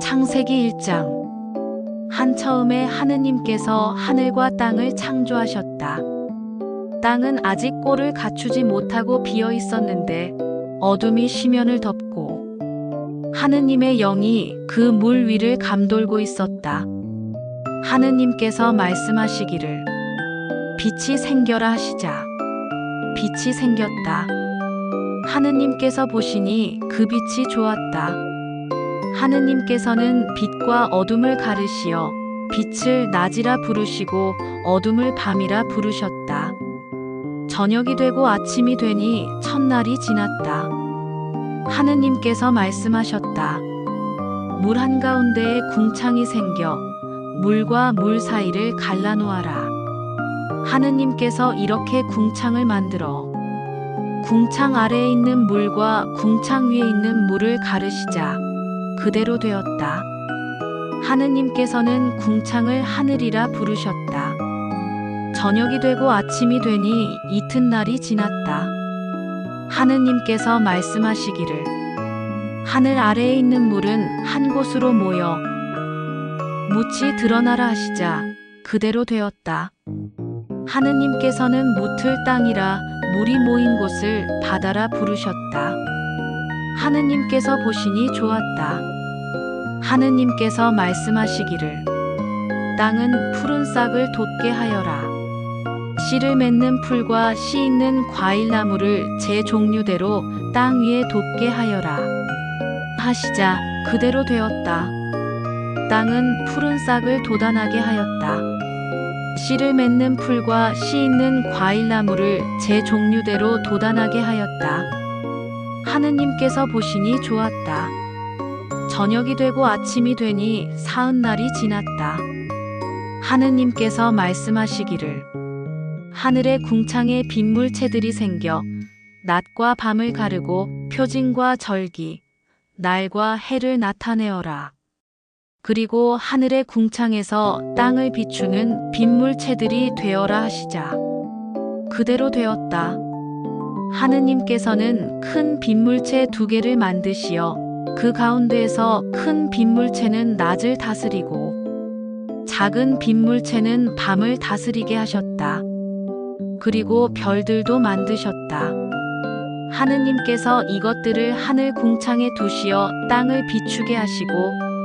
창세기 1장 한 처음에 하느님께서 하늘과 땅을 창조하셨다. 땅은 아직 꼴을 갖추지 못하고 비어 있었는데 어둠이 시면을 덮고 하느님의 영이 그 물 위를 감돌고 있었다. 하느님께서 말씀하시기를 빛이 생겨라 하시자 빛이 생겼다. 하느님께서 보시니 그 빛이 좋았다. 하느님께서는 빛과 어둠을 가르시어 빛을 낮이라 부르시고 어둠을 밤이라 부르셨다. 저녁이 되고 아침이 되니 첫날이 지났다. 하느님께서 말씀하셨다. 물 한가운데에 궁창이 생겨 물과 물 사이를 갈라놓아라. 하느님께서 이렇게 궁창을 만들어 궁창 아래에 있는 물과 궁창 위에 있는 물을 가르시자 그대로 되었다. 하느님께서는 궁창을 하늘이라 부르셨다. 저녁이 되고 아침이 되니 이튿날이 지났다. 하느님께서 말씀하시기를 하늘 아래에 있는 물은 한 곳으로 모여 묻이 드러나라 하시자 그대로 되었다. 하느님께서는 묻을 땅이라 물이 모인 곳을 바다라 부르셨다. 하느님께서 보시니 좋았다. 하느님께서 말씀하시기를 땅은 푸른 싹을 돋게 하여라. 씨를 맺는 풀과 씨 있는 과일나무를 제 종류대로 땅 위에 돋게 하여라. 하시자 그대로 되었다. 땅은 푸른 싹을 돋아나게 하였다. 씨를 맺는 풀과 씨 있는 과일나무를 제 종류대로 돋아나게 하였다. 하느님께서 보시니 좋았다. 저녁이 되고 아침이 되니 사흔날이 지났다. 하느님께서 말씀하시기를 하늘의 궁창에 빗물체들이 생겨 낮과 밤을 가르고 표징과 절기, 날과 해를 나타내어라. 그리고 하늘의 궁창에서 땅을 비추는 빗물체들이 되어라 하시자. 그대로 되었다. 하느님께서는 큰 빗물체 두 개를 만드시어 그 가운데에서 큰 빗물체는 낮을 다스리고 작은 빗물체는 밤을 다스리게 하셨다. 그리고 별들도 만드셨다. 하느님께서 이것들을 하늘 궁창에 두시어 땅을 비추게 하시고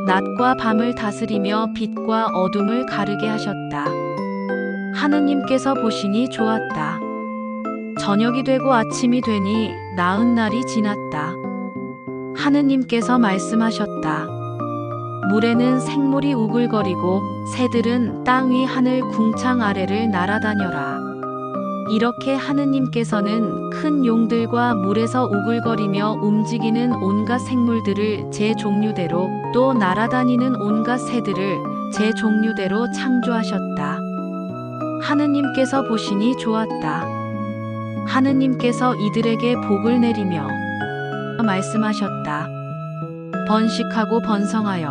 낮과 밤을 다스리며 빛과 어둠을 가르게 하셨다. 하느님께서 보시니 좋았다. 저녁이 되고 아침이 되니 나흔 날이 지났다. 하느님께서 말씀하셨다. 물에는 생물이 우글거리고 새들은 땅 위 하늘 궁창 아래를 날아다녀라. 이렇게 하느님께서는 큰 용들과 물에서 우글거리며 움직이는 온갖 생물들을 제 종류대로 또 날아다니는 온갖 새들을 제 종류대로 창조하셨다. 하느님께서 보시니 좋았다. 하느님께서 이들에게 복을 내리며 말씀하셨다. 번식하고 번성하여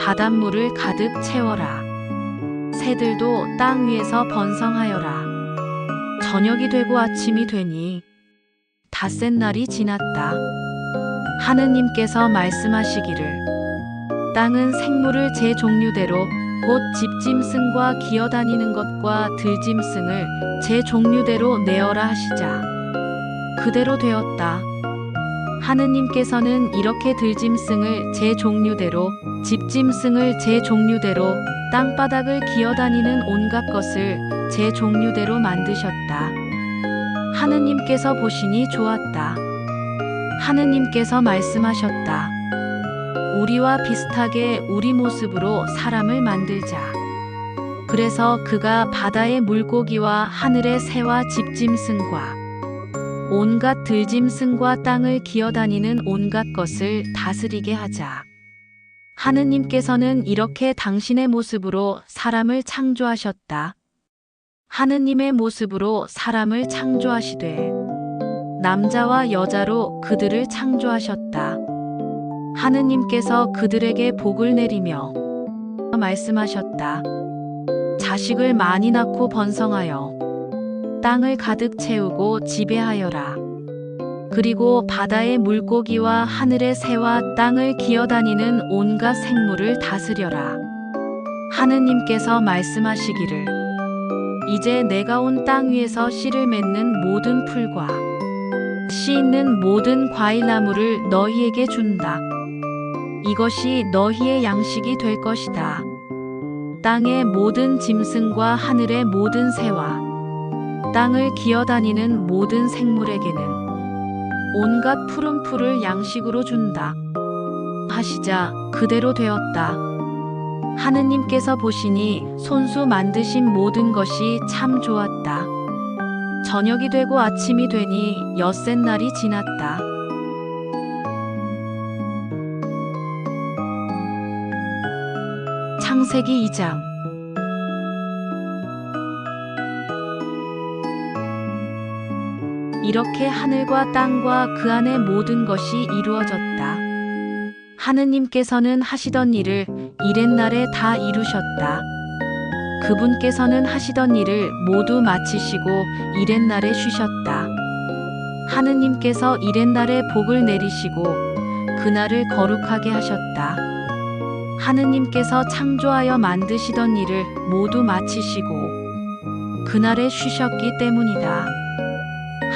바닷물을 가득 채워라. 새들도 땅 위에서 번성하여라. 저녁이 되고 아침이 되니 닷새 날이 지났다. 하느님께서 말씀하시기를 땅은 생물을 제 종류대로 곧 집짐승과 기어다니는 것과 들짐승을 제 종류대로 내어라 하시자. 그대로 되었다. 하느님께서는 이렇게 들짐승을 제 종류대로, 집짐승을 제 종류대로, 땅바닥을 기어다니는 온갖 것을 제 종류대로 만드셨다. 하느님께서 보시니 좋았다. 하느님께서 말씀하셨다. 우리와 비슷하게 우리 모습으로 사람을 만들자. 그래서 그가 바다의 물고기와 하늘의 새와 집짐승과 온갖 들짐승과 땅을 기어다니는 온갖 것을 다스리게 하자. 하느님께서는 이렇게 당신의 모습으로 사람을 창조하셨다. 하느님의 모습으로 사람을 창조하시되 남자와 여자로 그들을 창조하셨다. 하느님께서 그들에게 복을 내리며 말씀하셨다. 자식을 많이 낳고 번성하여 땅을 가득 채우고 지배하여라. 그리고 바다의 물고기와 하늘의 새와 땅을 기어다니는 온갖 생물을 다스려라. 하느님께서 말씀하시기를 이제 내가 온 땅 위에서 씨를 맺는 모든 풀과 씨 있는 모든 과일나무를 너희에게 준다. 이것이 너희의 양식이 될 것이다. 땅의 모든 짐승과 하늘의 모든 새와 땅을 기어다니는 모든 생물에게는 온갖 푸른 풀을 양식으로 준다. 하시자 그대로 되었다. 하느님께서 보시니 손수 만드신 모든 것이 참 좋았다. 저녁이 되고 아침이 되니 엿새 날이 지났다. 창세기 2장 이렇게 하늘과 땅과 그 안의 모든 것이 이루어졌다. 하느님께서는 하시던 일을 이렛날에 다 이루셨다. 그분께서는 하시던 일을 모두 마치시고 이렛날에 쉬셨다. 하느님께서 이렛날에 복을 내리시고 그날을 거룩하게 하셨다. 하느님께서 창조하여 만드시던 일을 모두 마치시고 그날에 쉬셨기 때문이다.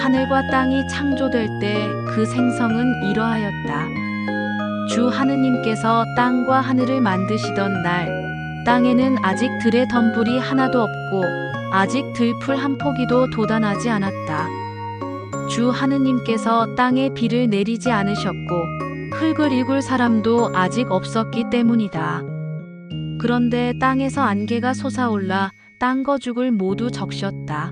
하늘과 땅이 창조될 때 그 생성은 이러하였다. 주 하느님께서 땅과 하늘을 만드시던 날, 땅에는 아직 들의 덤불이 하나도 없고, 아직 들풀 한 포기도 돋아나지 않았다. 주 하느님께서 땅에 비를 내리지 않으셨고, 흙을 읽을 사람도 아직 없었기 때문이다. 그런데 땅에서 안개가 솟아올라 땅 거 죽을 모두 적셨다.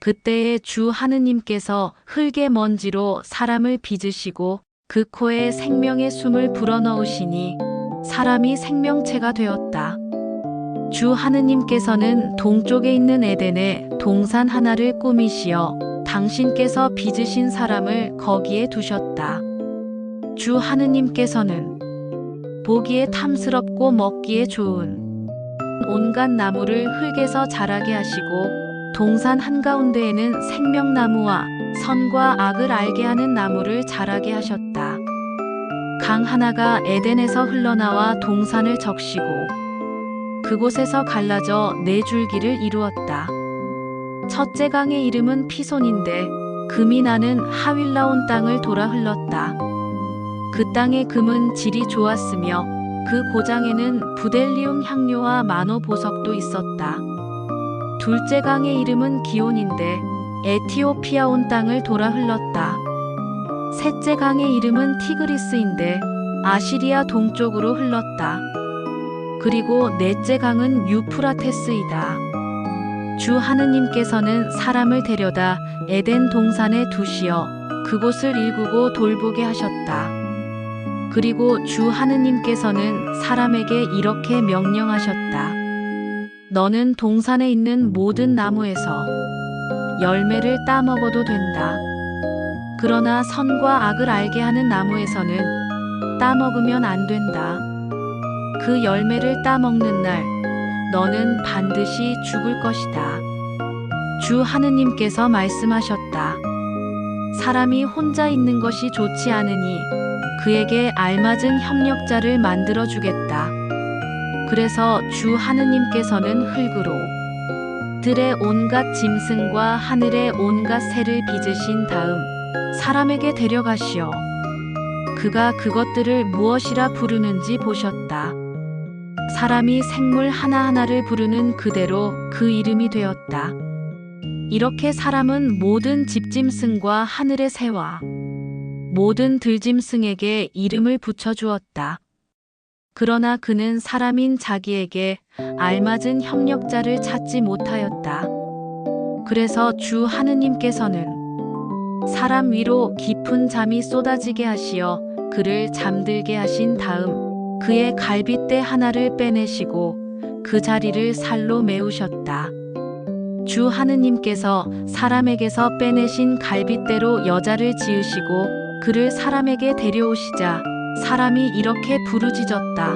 그때에 주 하느님께서 흙의 먼지로 사람을 빚으시고 그 코에 생명의 숨을 불어넣으시니 사람이 생명체가 되었다. 주 하느님께서는 동쪽에 있는 에덴에 동산 하나를 꾸미시어 당신께서 빚으신 사람을 거기에 두셨다. 주 하느님께서는 보기에 탐스럽고 먹기에 좋은 온갖 나무를 흙에서 자라게 하시고 동산 한가운데에는 생명나무와 선과 악을 알게 하는 나무를 자라게 하셨다. 강 하나가 에덴에서 흘러나와 동산을 적시고 그곳에서 갈라져 네 줄기를 이루었다. 첫째 강의 이름은 피손인데 금이 나는 하윌라온 땅을 돌아 흘렀다. 그 땅의 금은 질이 좋았으며 그 고장에는 부델리움 향료와 마노 보석도 있었다. 둘째 강의 이름은 기온인데 에티오피아 온 땅을 돌아 흘렀다. 셋째 강의 이름은 티그리스인데 아시리아 동쪽으로 흘렀다. 그리고 넷째 강은 유프라테스이다. 주 하느님께서는 사람을 데려다 에덴 동산에 두시어 그곳을 일구고 돌보게 하셨다. 그리고 주 하느님께서는 사람에게 이렇게 명령하셨다. 너는 동산에 있는 모든 나무에서 열매를 따먹어도 된다. 그러나 선과 악을 알게 하는 나무에서는 따먹으면 안 된다. 그 열매를 따먹는 날 너는 반드시 죽을 것이다. 주 하느님께서 말씀하셨다. 사람이 혼자 있는 것이 좋지 않으니 그에게 알맞은 협력자를 만들어 주겠다. 그래서 주 하느님께서는 흙으로 들의 온갖 짐승과 하늘의 온갖 새를 빚으신 다음 사람에게 데려가시어 그가 그것들을 무엇이라 부르는지 보셨다. 사람이 생물 하나하나를 부르는 그대로 그 이름이 되었다. 이렇게 사람은 모든 집짐승과 하늘의 새와 모든 들짐승에게 이름을 붙여주었다. 그러나 그는 사람인 자기에게 알맞은 협력자를 찾지 못하였다. 그래서 주 하느님께서는 사람 위로 깊은 잠이 쏟아지게 하시어 그를 잠들게 하신 다음 그의 갈빗대 하나를 빼내시고 그 자리를 살로 메우셨다. 주 하느님께서 사람에게서 빼내신 갈빗대로 여자를 지으시고 그를 사람에게 데려오시자 사람이 이렇게 부르짖었다.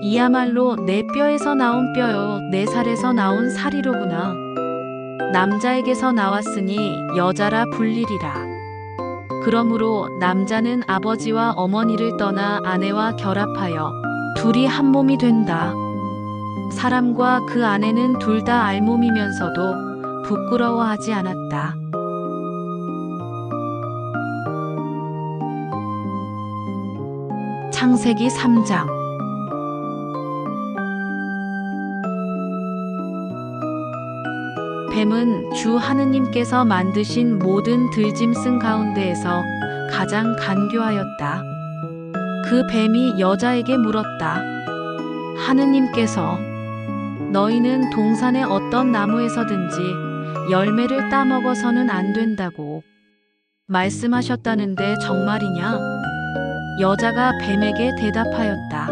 이야말로 내 뼈에서 나온 뼈요, 내 살에서 나온 살이로구나. 남자에게서 나왔으니 여자라 불리리라. 그러므로 남자는 아버지와 어머니를 떠나 아내와 결합하여 둘이 한 몸이 된다. 사람과 그 아내는 둘 다 알몸이면서도 부끄러워하지 않았다. 창세기 3장 뱀은 주 하느님께서 만드신 모든 들짐승 가운데에서 가장 간교하였다. 그 뱀이 여자에게 물었다. 하느님께서 너희는 동산의 어떤 나무에서든지 열매를 따먹어서는 안 된다고 말씀하셨다는데 정말이냐? 여자가 뱀에게 대답하였다.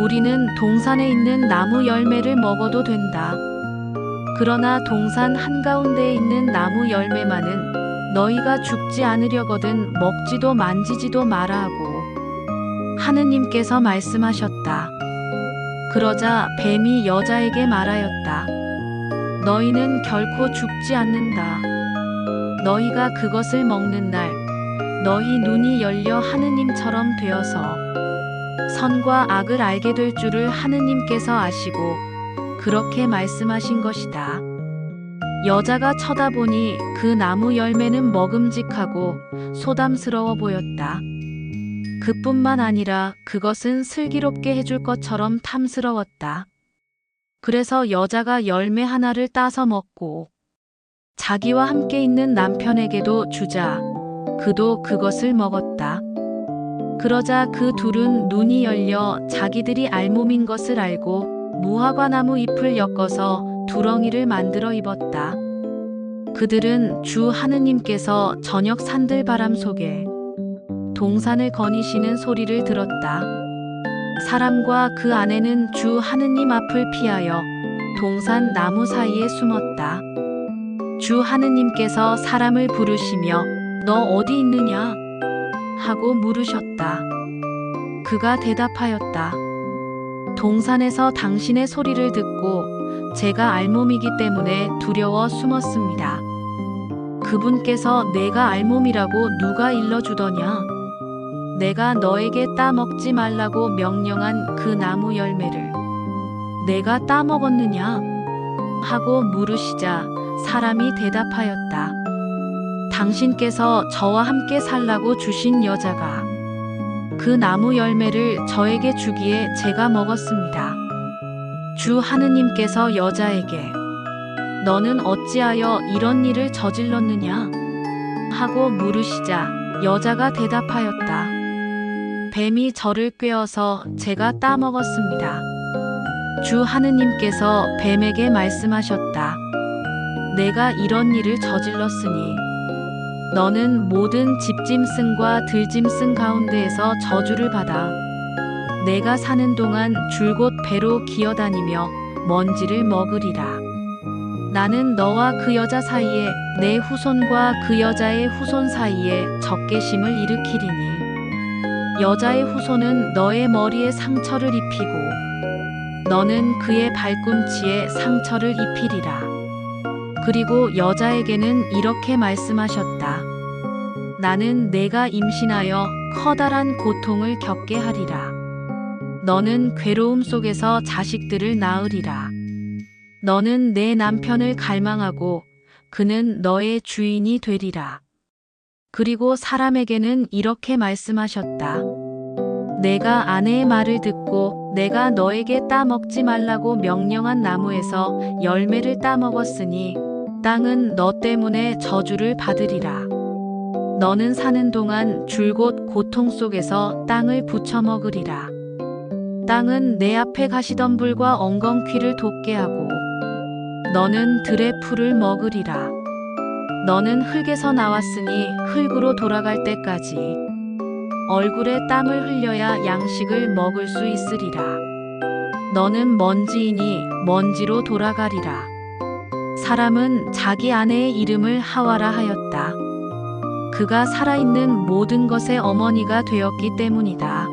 우리는 동산에 있는 나무 열매를 먹어도 된다. 그러나 동산 한가운데에 있는 나무 열매만은 너희가 죽지 않으려거든 먹지도 만지지도 마라 하고 하느님께서 말씀하셨다. 그러자 뱀이 여자에게 말하였다. 너희는 결코 죽지 않는다. 너희가 그것을 먹는 날 너희 눈이 열려 하느님처럼 되어서 선과 악을 알게 될 줄을 하느님께서 아시고 그렇게 말씀하신 것이다. 여자가 쳐다보니 그 나무 열매는 먹음직하고 소담스러워 보였다. 그뿐만 아니라 그것은 슬기롭게 해줄 것처럼 탐스러웠다. 그래서 여자가 열매 하나를 따서 먹고 자기와 함께 있는 남편에게도 주자 그도 그것을 먹었다. 그러자 그 둘은 눈이 열려 자기들이 알몸인 것을 알고 무화과나무 잎을 엮어서 두렁이를 만들어 입었다. 그들은 주 하느님께서 저녁 산들 바람 속에 동산을 거니시는 소리를 들었다. 사람과 그 아내는 주 하느님 앞을 피하여 동산 나무 사이에 숨었다. 주 하느님께서 사람을 부르시며 너 어디 있느냐? 하고 물으셨다. 그가 대답하였다. 동산에서 당신의 소리를 듣고 제가 알몸이기 때문에 두려워 숨었습니다. 그분께서 내가 알몸이라고 누가 일러주더냐? 내가 너에게 따먹지 말라고 명령한 그 나무 열매를 내가 따먹었느냐? 하고 물으시자 사람이 대답하였다. 당신께서 저와 함께 살라고 주신 여자가 그 나무 열매를 저에게 주기에 제가 먹었습니다. 주 하느님께서 여자에게 너는 어찌하여 이런 일을 저질렀느냐? 하고 물으시자 여자가 대답하였다. 뱀이 저를 꿰어서 제가 따먹었습니다. 주 하느님께서 뱀에게 말씀하셨다. 내가 이런 일을 저질렀으니 너는 모든 집짐승과 들짐승 가운데에서 저주를 받아 내가 사는 동안 줄곧 배로 기어다니며 먼지를 먹으리라. 나는 너와 그 여자 사이에 내 후손과 그 여자의 후손 사이에 적개심을 일으키리니 여자의 후손은 너의 머리에 상처를 입히고 너는 그의 발꿈치에 상처를 입히리라. 그리고 여자에게는 이렇게 말씀하셨다. 나는 내가 임신하여 커다란 고통을 겪게 하리라. 너는 괴로움 속에서 자식들을 낳으리라. 너는 내 남편을 갈망하고 그는 너의 주인이 되리라. 그리고 사람에게는 이렇게 말씀하셨다. 내가 아내의 말을 듣고 내가 너에게 따먹지 말라고 명령한 나무에서 열매를 따먹었으니 땅은 너 때문에 저주를 받으리라. 너는 사는 동안 줄곧 고통 속에서 땅을 부쳐먹으리라. 땅은 내 앞에 가시던 불과 엉겅퀴를 돋게 하고 너는 들의 풀을 먹으리라. 너는 흙에서 나왔으니 흙으로 돌아갈 때까지 얼굴에 땀을 흘려야 양식을 먹을 수 있으리라. 너는 먼지이니 먼지로 돌아가리라. 사람은 자기 아내의 이름을 하와라 하였다. 그가 살아있는 모든 것의 어머니가 되었기 때문이다.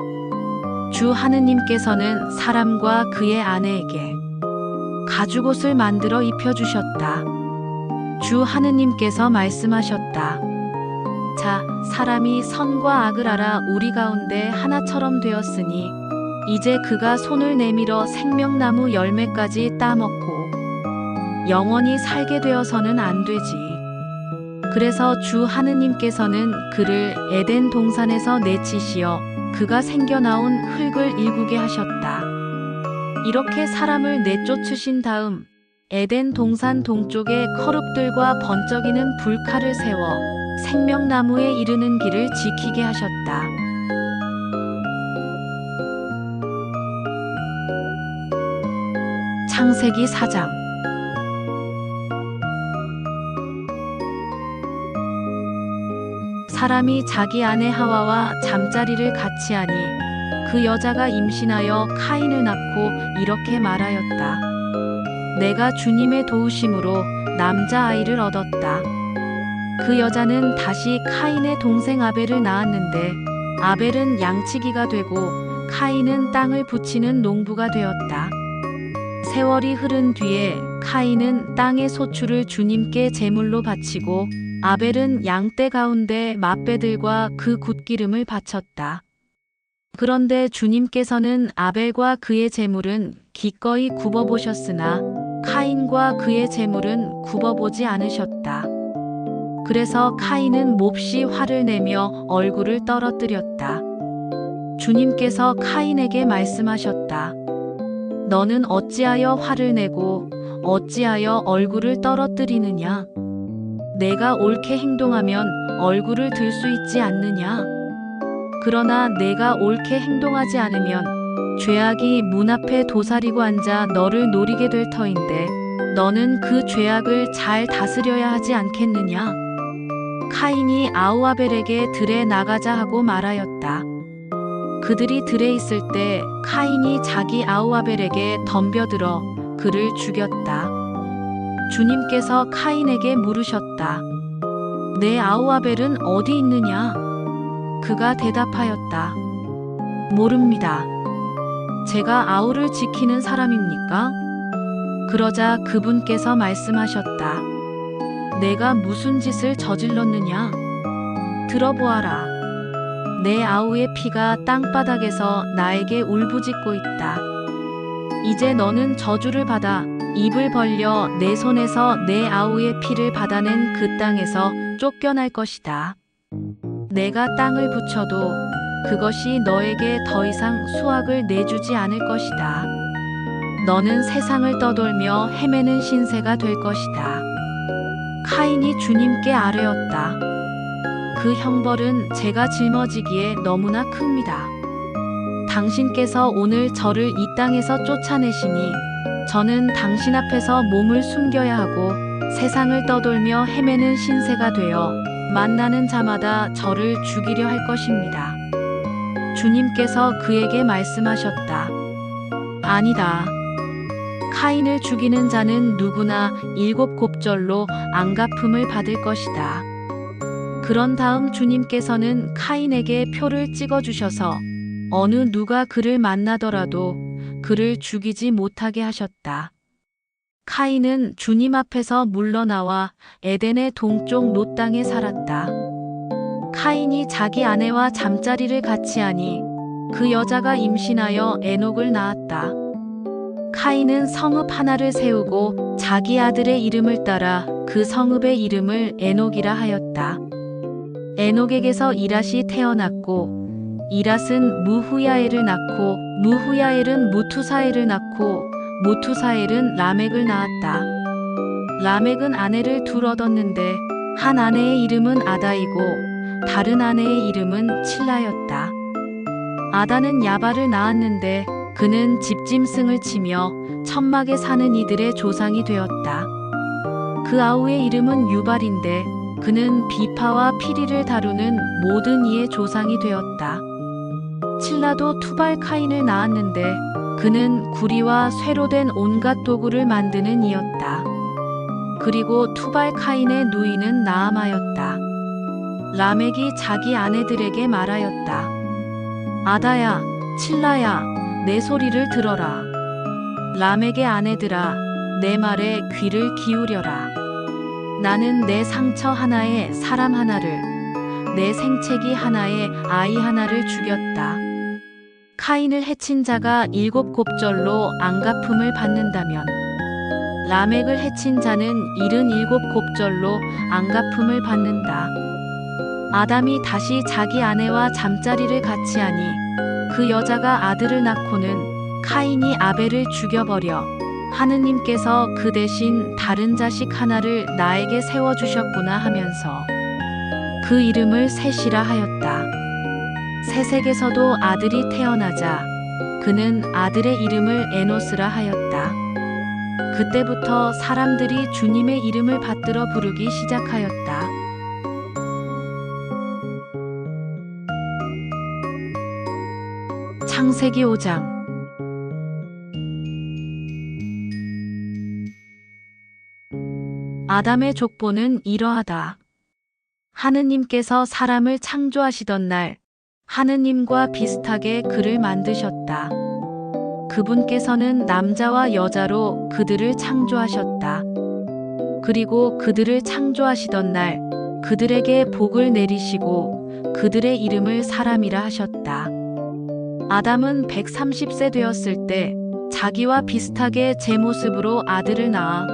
주 하느님께서는 사람과 그의 아내에게 가죽옷을 만들어 입혀주셨다. 주 하느님께서 말씀하셨다. 자, 사람이 선과 악을 알아 우리 가운데 하나처럼 되었으니 이제 그가 손을 내밀어 생명나무 열매까지 따먹고 영원히 살게 되어서는 안 되지. 그래서 주 하느님께서는 그를 에덴 동산에서 내치시어 그가 생겨나온 흙을 일구게 하셨다. 이렇게 사람을 내쫓으신 다음 에덴 동산 동쪽에 커룹들과 번쩍이는 불칼을 세워 생명나무에 이르는 길을 지키게 하셨다. 창세기 4장 사람이 자기 아내 하와와 잠자리를 같이 하니 그 여자가 임신하여 카인을 낳고 이렇게 말하였다. 내가 주님의 도우심으로 남자아이를 얻었다. 그 여자는 다시 카인의 동생 아벨을 낳았는데 아벨은 양치기가 되고 카인은 땅을 붙이는 농부가 되었다. 세월이 흐른 뒤에 카인은 땅의 소출을 주님께 제물로 바치고 아벨은 양떼 가운데 맛배들과 그 굿기름을 바쳤다. 그런데 주님께서는 아벨과 그의 제물은 기꺼이 굽어보셨으나 카인과 그의 제물은 굽어보지 않으셨다. 그래서 카인은 몹시 화를 내며 얼굴을 떨어뜨렸다. 주님께서 카인에게 말씀하셨다. 너는 어찌하여 화를 내고 어찌하여 얼굴을 떨어뜨리느냐? 내가 옳게 행동하면 얼굴을 들 수 있지 않느냐? 그러나 내가 옳게 행동하지 않으면 죄악이 문 앞에 도사리고 앉아 너를 노리게 될 터인데 너는 그 죄악을 잘 다스려야 하지 않겠느냐? 카인이 아우아벨에게 들에 나가자 하고 말하였다. 그들이 들에 있을 때 카인이 자기 아우아벨에게 덤벼들어 그를 죽였다. 주님께서 카인에게 물으셨다. 내 아우아벨은 어디 있느냐? 그가 대답하였다. 모릅니다. 제가 아우를 지키는 사람입니까? 그러자 그분께서 말씀하셨다. 내가 무슨 짓을 저질렀느냐? 들어보아라. 내 아우의 피가 땅바닥에서 나에게 울부짖고 있다. 이제 너는 저주를 받아 입을 벌려 내 손에서 내 아우의 피를 받아낸 그 땅에서 쫓겨날 것이다. 내가 땅을 붙여도 그것이 너에게 더 이상 수확을 내주지 않을 것이다. 너는 세상을 떠돌며 헤매는 신세가 될 것이다. 카인이 주님께 아뢰었다. 그 형벌은 제가 짊어지기에 너무나 큽니다. 당신께서 오늘 저를 이 땅에서 쫓아내시니 저는 당신 앞에서 몸을 숨겨야 하고 세상을 떠돌며 헤매는 신세가 되어 만나는 자마다 저를 죽이려 할 것입니다. 주님께서 그에게 말씀하셨다. 아니다. 카인을 죽이는 자는 누구나 일곱 곱절로 안갚음을 받을 것이다. 그런 다음 주님께서는 카인에게 표를 찍어 주셔서 어느 누가 그를 만나더라도 그를 죽이지 못하게 하셨다. 카인은 주님 앞에서 물러나와 에덴의 동쪽 롯 땅에 살았다. 카인이 자기 아내와 잠자리를 같이 하니 그 여자가 임신하여 에녹을 낳았다. 카인은 성읍 하나를 세우고 자기 아들의 이름을 따라 그 성읍의 이름을 에녹이라 하였다. 에녹에게서 이랏이 태어났고 이랏은 무후야엘을 낳고 무후야엘은 무투사엘을 낳고 무투사엘은 라멕을 낳았다. 라멕은 아내를 둘 얻었는데 한 아내의 이름은 아다이고 다른 아내의 이름은 칠라였다. 아다는 야발을 낳았는데 그는 집짐승을 치며 천막에 사는 이들의 조상이 되었다. 그 아우의 이름은 유발인데 그는 비파와 피리를 다루는 모든 이의 조상이 되었다. 칠라도 투발 카인을 낳았는데 그는 구리와 쇠로 된 온갖 도구를 만드는 이였다. 그리고 투발 카인의 누이는 나아마였다. 라멕이 자기 아내들에게 말하였다. 아다야, 칠라야, 내 소리를 들어라. 라멕의 아내들아, 내 말에 귀를 기울여라. 나는 내 상처 하나에 사람 하나를, 내 생채기 하나에 아이 하나를 죽였다. 카인을 해친 자가 일곱 곱절로 안갚음을 받는다면 라멕을 해친 자는 일흔 일곱 곱절로 안갚음을 받는다. 아담이 다시 자기 아내와 잠자리를 같이 하니 그 여자가 아들을 낳고는 카인이 아벨을 죽여버려 하느님께서 그 대신 다른 자식 하나를 나에게 세워주셨구나 하면서 그 이름을 셋이라 하였다. 셋에게서도 아들이 태어나자 그는 아들의 이름을 에노스라 하였다. 그때부터 사람들이 주님의 이름을 받들어 부르기 시작하였다. 창세기 5장 아담의 족보는 이러하다. 하느님께서 사람을 창조하시던 날 하느님과 비슷하게 그를 만드셨다. 그분께서는 남자와 여자로 그들을 창조하셨다. 그리고 그들을 창조하시던 날 그들에게 복을 내리시고 그들의 이름을 사람이라 하셨다. 아담은 130세 되었을 때 자기와 비슷하게 제 모습으로 아들을 낳아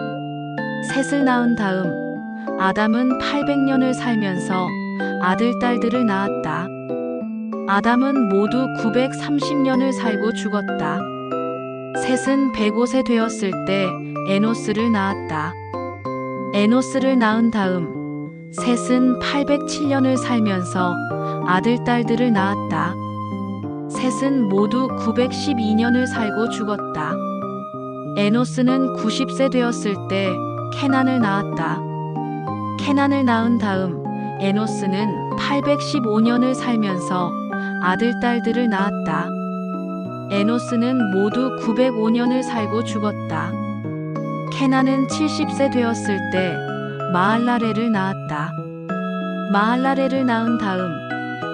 셋을 낳은 다음 아담은 800년을 살면서 아들, 딸들을 낳았다. 아담은 모두 930년을 살고 죽었다. 셋은 105세 되었을 때 에노스를 낳았다. 에노스를 낳은 다음 셋은 807년을 살면서 아들, 딸들을 낳았다. 셋은 모두 912년을 살고 죽었다. 에노스는 90세 되었을 때 케난을 낳았다. 케난을 낳은 다음 에노스는 815년을 살면서 아들, 딸들을 낳았다. 에노스는 모두 905년을 살고 죽었다. 케난은 70세 되었을 때 마할라레를 낳았다. 마할라레를 낳은 다음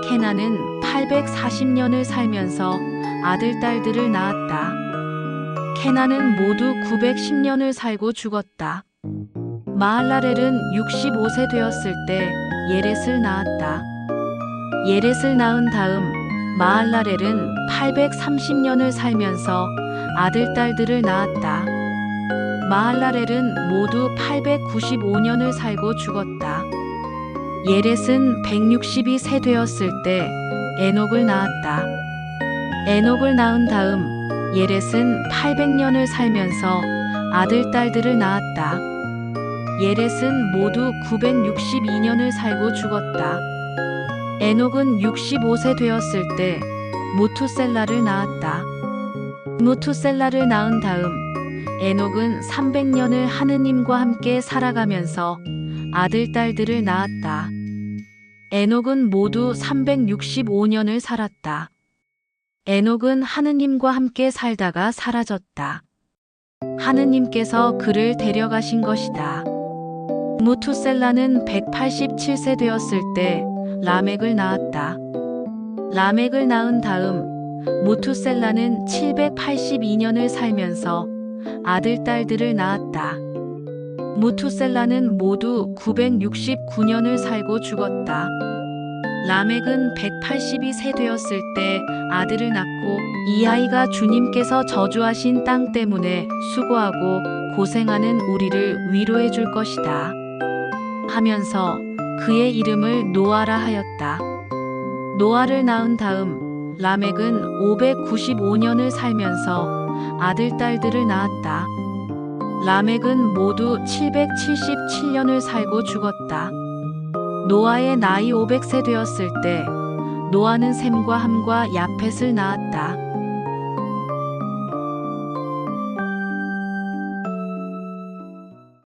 케난은 840년을 살면서 아들, 딸들을 낳았다. 케난은 모두 910년을 살고 죽었다. 마할라렐은 65세 되었을 때 예렛을 낳았다. 예렛을 낳은 다음 마할라렐은 830년을 살면서 아들, 딸들을 낳았다. 마할라렐은 모두 895년을 살고 죽었다. 예렛은 162세 되었을 때 에녹을 낳았다. 에녹을 낳은 다음 예렛은 800년을 살면서 아들, 딸들을 낳았다. 예렛은 모두 962년을 살고 죽었다. 에녹은 65세 되었을 때 무투셀라를 낳았다. 무투셀라를 낳은 다음 에녹은 300년을 하느님과 함께 살아가면서 아들, 딸들을 낳았다. 에녹은 모두 365년을 살았다. 에녹은 하느님과 함께 살다가 사라졌다. 하느님께서 그를 데려가신 것이다. 무투셀라는 187세 되었을 때 라멕을 낳았다. 라멕을 낳은 다음 무투셀라는 782년을 살면서 아들, 딸들을 낳았다. 무투셀라는 모두 969년을 살고 죽었다. 라멕은 182세 되었을 때 아들을 낳고 이 아이가 주님께서 저주하신 땅 때문에 수고하고 고생하는 우리를 위로해 줄 것이다. 하면서 그의 이름을 노아라 하였다. 노아를 낳은 다음 라멕은 595년을 살면서 아들, 딸들을 낳았다. 라멕은 모두 777년을 살고 죽었다. 노아의 나이 500세 되었을 때 노아는 셈과 함과 야펫을 낳았다.